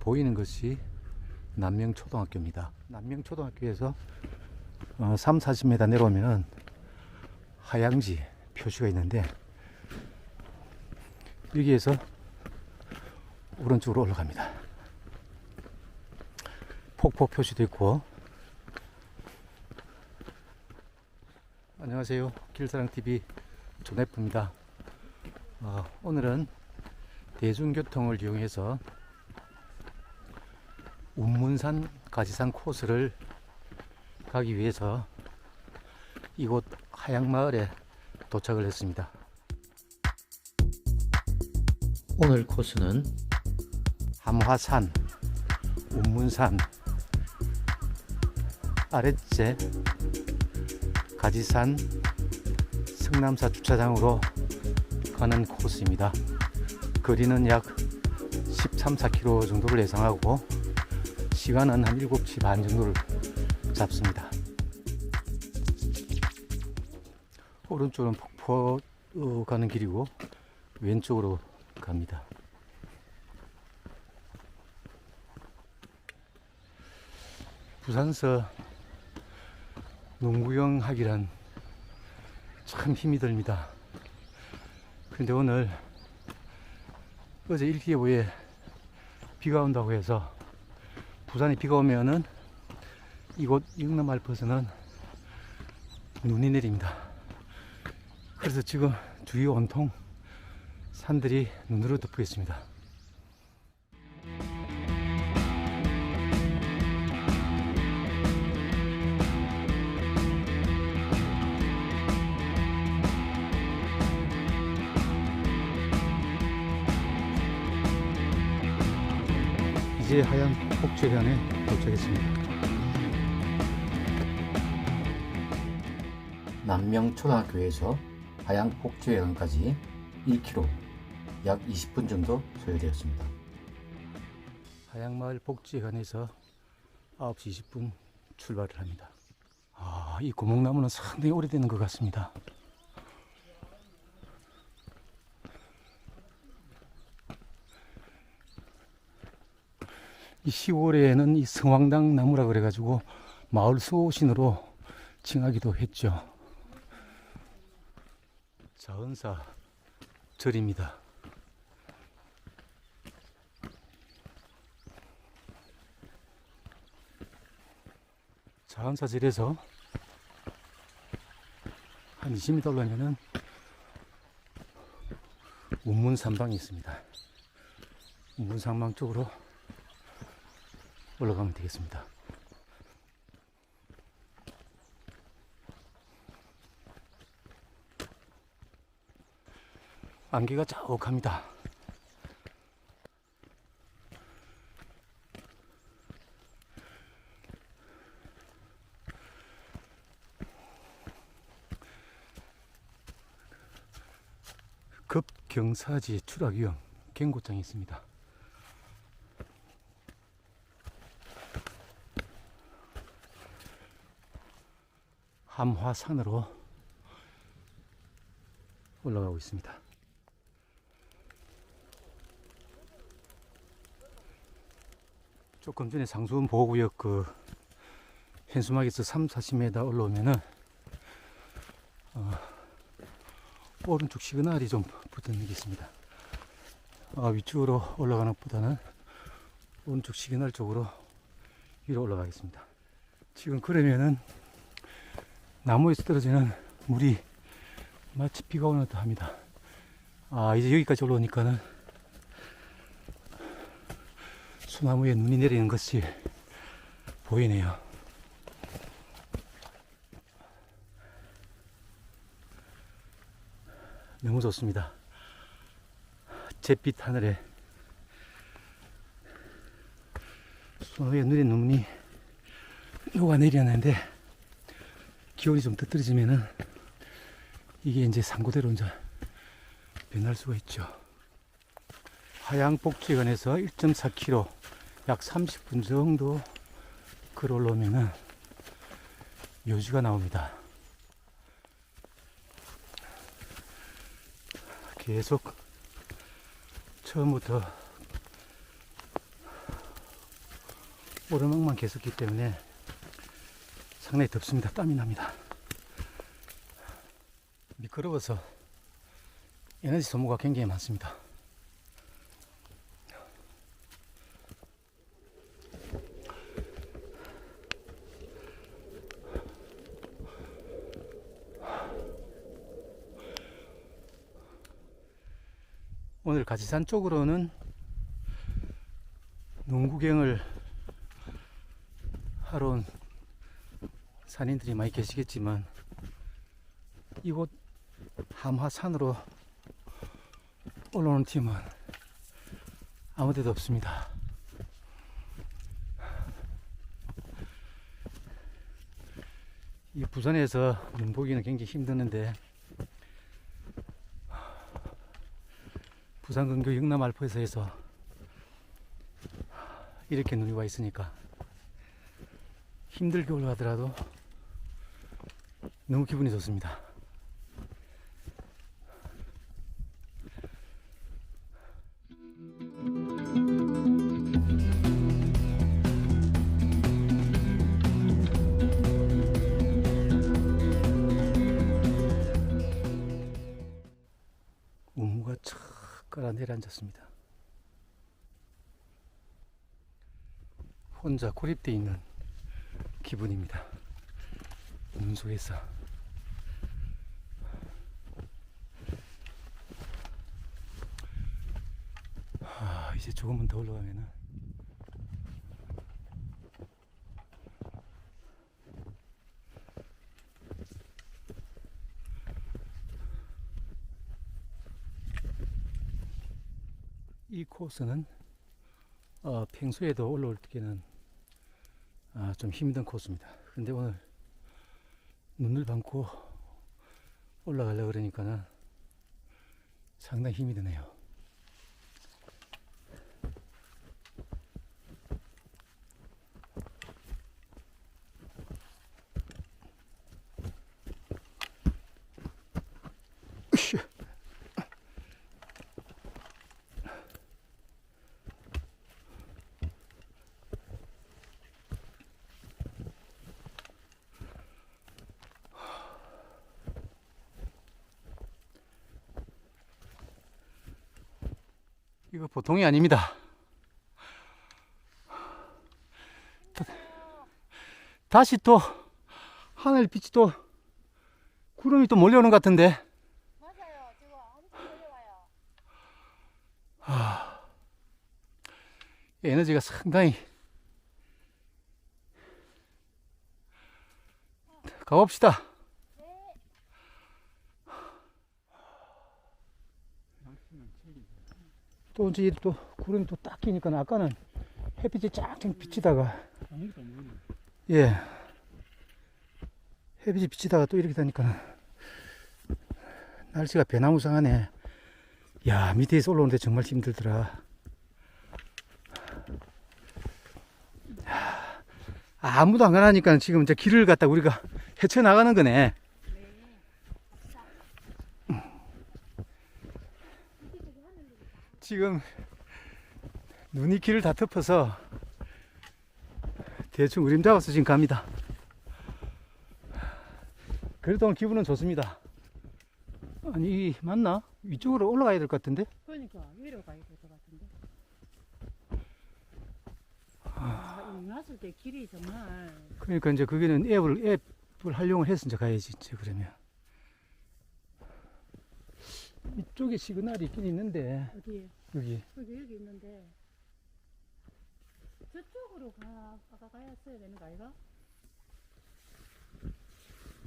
보이는 것이 남명초등학교입니다. 남명초등학교에서 어, 3, 40m 내려오면 하양지 표시가 있는데 여기에서 오른쪽으로 올라갑니다. 폭포 표시도 있고 안녕하세요. 길사랑TV 조네프입니다. 어, 오늘은 대중교통을 이용해서 운문산 가지산 코스를 가기 위해서 이곳 하양마을에 도착을 했습니다. 오늘 코스는 함화산, 운문산, 아랫제, 가지산, 성남사 주차장으로 가는 코스입니다. 거리는 약 13, 4km 정도를 예상하고 시간은 한 7시 반 정도를 잡습니다. 오른쪽은 폭포 어, 가는 길이고 왼쪽으로 갑니다. 부산서 농구경 하기란 참 힘이 듭니다. 근데 오늘 어제 일기예보에 비가 온다고 해서 부산에 비가 오면은 이곳 영남 알프스는 눈이 내립니다. 그래서 지금 주위 온통 산들이 눈으로 덮여 있습니다. 이제 하얀 폭주해안에 도착했습니다. 남명초등학교에서 하양폭주해안까지 1km, 약 20분 정도 소요되었습니다. 하양마을 복지관에서 9시 20분 출발을 합니다. 아, 이 고목나무는 상당히 오래되는 것 같습니다. 이 시골에는 이 성황당 나무라 그래가지고 마을 수호신으로 칭하기도 했죠. 자은사 절입니다. 자은사 절에서 한 20m 올라가면은 운문산방이 있습니다. 운문산방 쪽으로 올라가면 되겠습니다. 안개가 자욱합니다. 급경사지 추락 위험 경고장이 있습니다. 함화산으로 올라가고 있습니다. 조금 전에 상수원 보호구역 그 현수막에서 3, 40m 올라오면은 어, 오른쪽 시그널이 좀 붙는 게 있습니다. 어, 위쪽으로 올라가는 것보다는 오른쪽 시그널 쪽으로 위로 올라가겠습니다. 지금 그러면은 나무에서 떨어지는 물이 마치 비가 오는 듯 합니다. 아, 이제 여기까지 올라오니까는 소나무에 눈이 내리는 것이 보이네요. 너무 좋습니다. 잿빛 하늘에 소나무에 눈이 눈이 녹아내렸는데 기온이 좀 더 떨어지면은 이게 이제 상고대로 이제 변할 수가 있죠. 하양복지관에서 1.4km 약 30분 정도 걸어 올라오면은 묘지가 나옵니다. 계속 처음부터 오르막만 계속기 때문에 상당히 덥습니다. 땀이 납니다. 미끄러워서 에너지 소모가 굉장히 많습니다. 오늘 가지산 쪽으로는 농구경을 하러 온 산인들이 많이 계시겠지만 이곳 함화산으로 올라오는 팀은 아무 데도 없습니다. 이 부산에서 눈 보기는 굉장히 힘드는데 부산 근교 영남 알프에서 이렇게 눈이 와 있으니까 힘들게 올라가더라도 너무 기분이 좋습니다. 우무가 촥 깔아 내려앉았습니다. 혼자 고립되어 있는 기분입니다. 눈 속에서. 아, 이제 조금만 더 올라가면은 이 코스는 어, 평소에도 올라올 때는 아, 좀 힘든 코스입니다. 근데 오늘 눈을 감고 올라가려 그러니까는 상당히 힘이 드네요. 으쌰. 이거 보통이 아닙니다. 다시 또 하늘 빛이 또 구름이 또 몰려오는 것 같은데 맞아요. 지금 엄청 내려와요. 에너지가 상당히 가봅시다. 또 이제 또 구름이 또 딱 끼니까 아까는 햇빛이 쫙쫙 비치다가 예. 햇빛이 비치다가 또 이렇게 되니까 날씨가 배나무상하네. 야 밑에서 올라오는데 정말 힘들더라. 야, 아무도 안 가라니까 지금 이제 길을 갖다 우리가 헤쳐나가는 거네 지금 눈이 길을 다 덮어서 대충 그림 잡아서 지금 갑니다. 그래도 오늘 기분은 좋습니다. 아니, 이 맞나? 위쪽으로 올라가야 될 것 같은데? 그러니까 위로 가야 될 것 같은데. 아, 이 났을 때 길이 정말 그러니까 이제 거기는 앱을, 앱을 활용을 해서 이제 가야지, 이제 그러면. 이쪽에 시그널이 있긴 있는데, 어디에? 여기. 여기 여기 있는데 저쪽으로 가 아까 가야 써야 되는 거 아이가?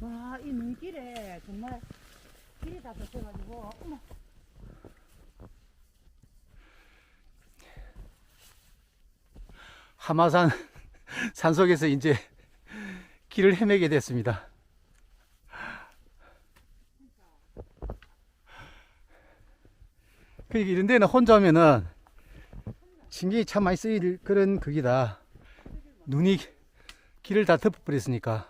와, 이 눈길에 정말 길이 다 덮여가지고 어머 하마산 산속에서 이제 길을 헤매게 됐습니다. 그러니까 이런 데는 혼자 오면은 신경이 참 많이 쓰일 그런 극이다. 눈이 길을 다 덮어버렸으니까.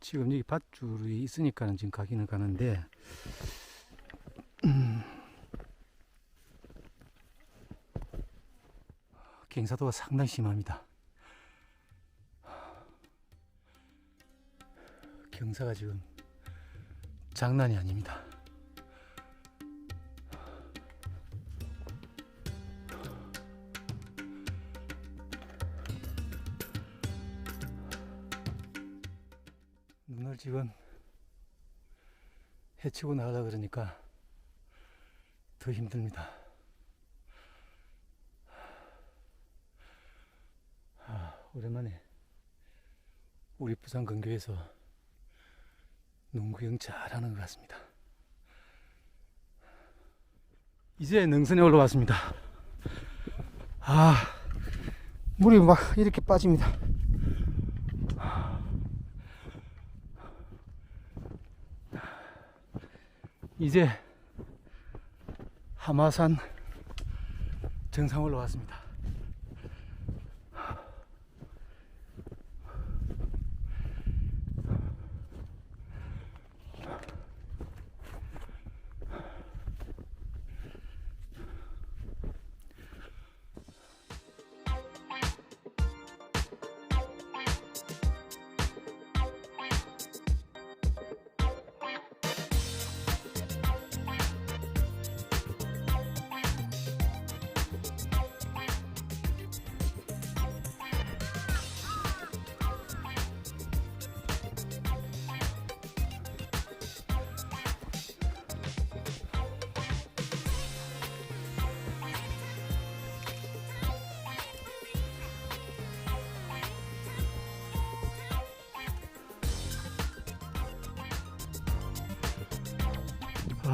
지금 여기 밧줄이 있으니까는 지금 가기는 가는데 경사도가 상당히 심합니다. 경사가 지금 장난이 아닙니다. 눈을 지금 해치고 나가려 그러니까 더 힘듭니다. 아, 오랜만에 우리 부산 근교에서 농구경 잘하는 것 같습니다. 이제 능선에 올라왔습니다. 아, 물이 막 이렇게 빠집니다. 이제 하마산 정상 올라왔습니다.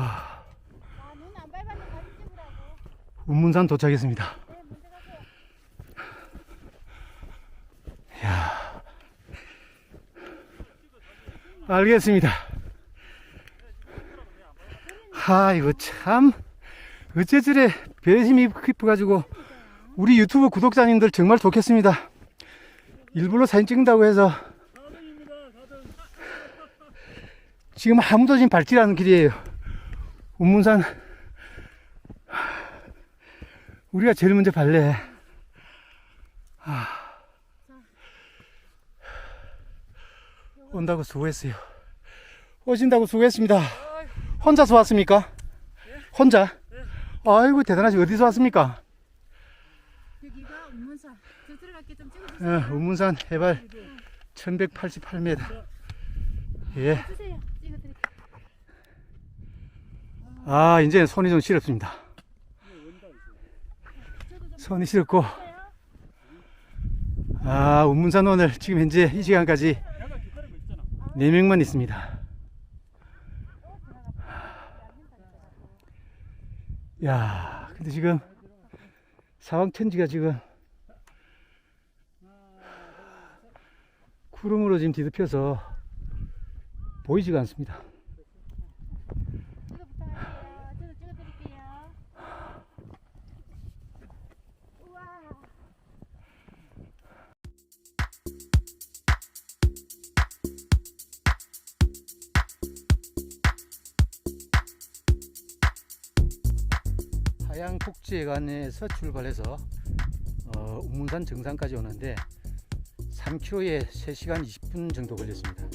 아, 아, 눈안 밟았는데 다리 찝으라고. 운문산 도착했습니다. 네, 먼저 가세요. 알겠습니다. 하, 이거 참, 어째 저래 배심이 깊어가지고, 우리 유튜브 구독자님들 정말 좋겠습니다. 일부러 사진 찍는다고 해서, 지금 아무도 지금 밟지 않는 길이에요. 운문산, 우리가 제일 먼저 발래. 온다고 수고했어요. 오신다고 수고했습니다. 혼자서 왔습니까? 혼자? 아이고 대단하시 어디서 왔습니까? 여기가 운문산. 저 들어갈게 좀 찍어주세요. 어, 우문산 해발 1188m. 예. 주세요. 찍어드릴게요. 아 이제 손이 좀 시렵습니다. 손이 시렵고. 아 우문산 오늘 지금 현재 이 시간까지 4명만 있습니다. 야 근데 지금 사방 천지가 지금 구름으로 지금 뒤덮여서 보이지가 않습니다. 하양복지회관에서 출발해서 어, 우문산 정상까지 오는데 3km에 3시간 20분 정도 걸렸습니다.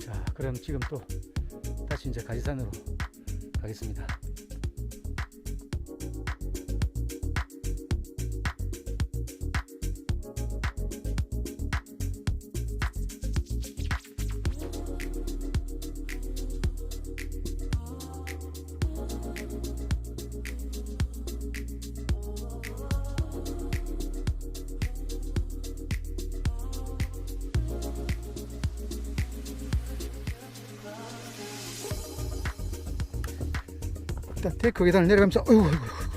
자, 그럼 지금 또 다시 이제 가지산으로 가겠습니다. 일단 데크 계단을 내려가면서 어이구 어이구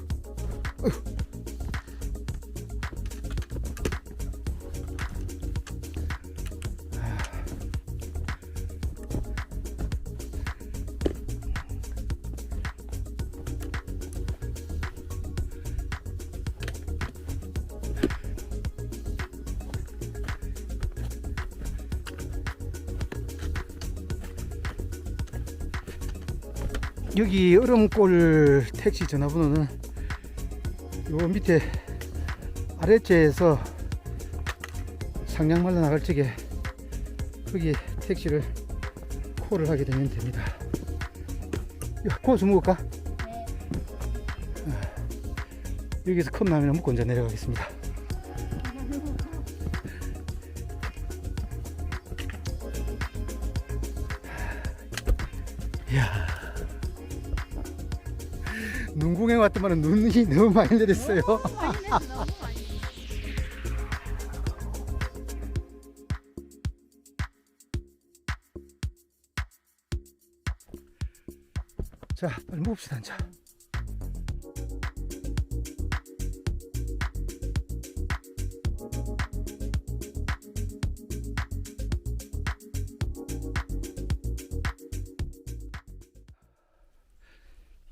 여기 얼음골 택시 전화번호는 요 밑에 아래째에서 상량말로 나갈 적에 거기 택시를 콜을 하게 되면 됩니다. 야, 코스 먹을까? 여기서 컵라면 먹고 이제 내려가겠습니다. 눈이 너무 많이 내렸어요. 자, 빨리 mov시다, 이제.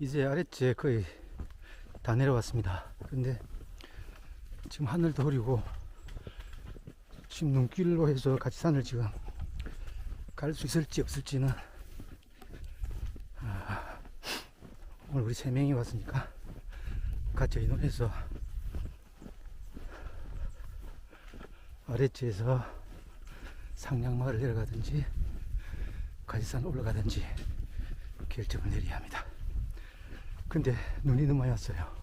이제 아랫째 거의 다 내려왔습니다. 근데 지금 하늘도 흐리고 지금 눈길로 해서 같이 산을 지금 갈 수 있을지 없을지는 오늘 우리 세 명이 왔으니까 같이 의논해서 아래지에서 상량마을을 내려가든지 가지산 올라가든지 결정을 내려야 합니다. 근데 눈이 너무 많이 왔어요.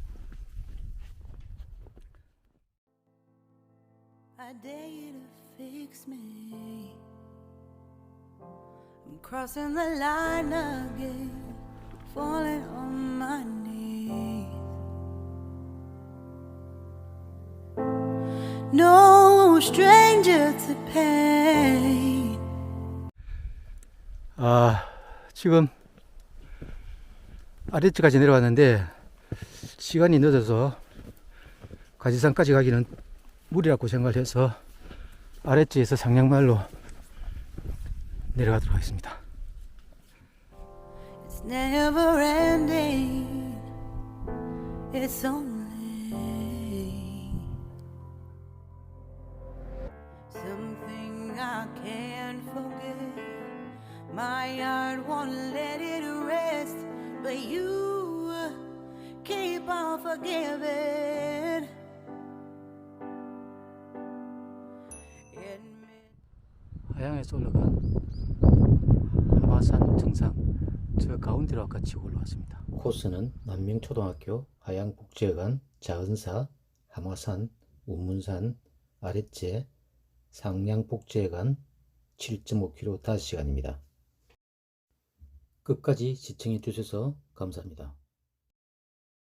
I dare you to fix me. I'm crossing the line again, falling on my knees. No stranger to pain. 아, 지금 아래쪽까지 내려왔는데 시간이 늦어서 가지산까지 가기는 무리라고 생각을 해서 아래쪽에서 상량마을로 내려가도록 하겠습니다. My heart won't let it rest, but you keep on forgiving. 하양에서 올라간 하마산 정상 저 가운데로 같이 올라왔습니다. 코스는 남명초등학교 하양복지회관 자은사 하마산 운문산 아랫제 상량복지회관 7.5km 5시간입니다. 끝까지 시청해 주셔서 감사합니다.